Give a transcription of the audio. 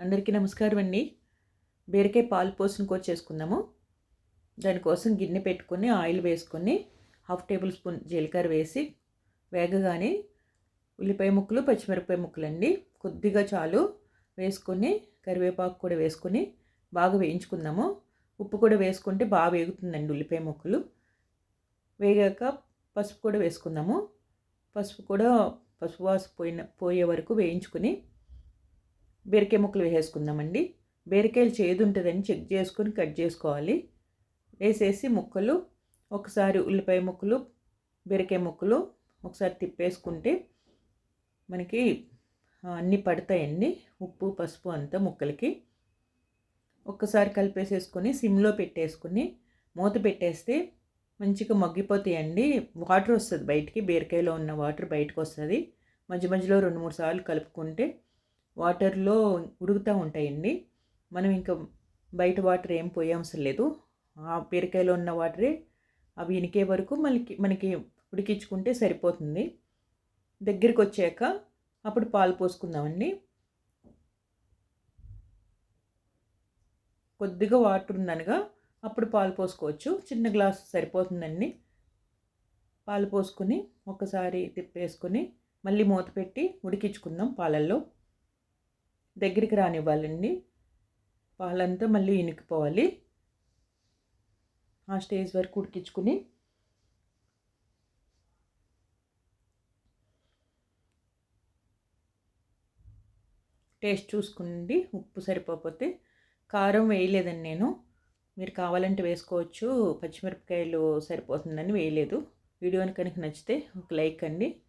అందరికీ నమస్కారం అండి. బీరకాయ పాలు పోసిన కూర చేసుకుందాము. దానికోసం గిన్నె పెట్టుకొని ఆయిల్ వేసుకొని హాఫ్ టేబుల్ స్పూన్ జీలకర్ర వేసి వేగగానే ఉల్లిపాయ ముక్కలు పచ్చిమిరపకాయ ముక్కలు అండి కొద్దిగా చాలు వేసుకొని కరివేపాకు కూడా వేసుకొని బాగా వేయించుకుందాము. ఉప్పు కూడా వేసుకుంటే బాగా వేగుతుందండి ఉల్లిపాయ ముక్కలు. వేగాక పసుపు కూడా వేసుకుందాము. పసుపు కూడా పసుపు వాసు పోయిన పోయే వరకు వేయించుకొని బీరకాయ ముక్కలు వేసేసుకుందామండి. బీరకాయలు చేదు ఉంటుందని చెక్ చేసుకొని కట్ చేసుకోవాలి. వేసేసి ముక్కలు ఒకసారి ఉల్లిపాయ ముక్కలు బీరకాయ ముక్కలు ఒకసారి తిప్పేసుకుంటే మనకి అన్నీ పడతాయండి. ఉప్పు పసుపు అంతా ముక్కలకి. ఒక్కసారి కలిపేసేసుకొని సిమ్లో పెట్టేసుకొని మూత పెట్టేస్తే మంచిగా మగ్గిపోతాయండి. వాటర్ వస్తుంది బయటికి బీరకాయలో ఉన్న వాటర్ బయటకు వస్తుంది. మధ్య మధ్యలో రెండు మూడు సార్లు కలుపుకుంటే వాటర్లో ఉడుకుతూ ఉంటాయండి. మనం ఇంకా బయట వాటర్ ఏం పోయే అవసరం లేదు. ఆ బీరకాయలో ఉన్న వాటరే అవి ఇనికే వరకు మనకి మనకి ఉడికించుకుంటే సరిపోతుంది. దగ్గరికి వచ్చాక అప్పుడు పాలు పోసుకుందామండి. కొద్దిగా వాటర్ ఉందనగా అప్పుడు పాలు పోసుకోవచ్చు. చిన్న గ్లాస్ సరిపోతుందండి. పాలు పోసుకొని ఒకసారి తిప్పేసుకొని మళ్ళీ మూత పెట్టి ఉడికించుకుందాం పాలల్లో. దగ్గరికి రానివ్వాలండి. పాలంతా మళ్ళీ ఇనికిపోవాలి. ఆ స్టేజ్ వరకు ఉడికించుకుని టేస్ట్ చూసుకుండి ఉప్పు సరిపోతే కారం వేయలేదండి నేను. మీరు కావాలంటే వేసుకోవచ్చు. పచ్చిమిరపకాయలు సరిపోతుందని వేయలేదు. వీడియోని కనుక నచ్చితే ఒక లైక్ అండి.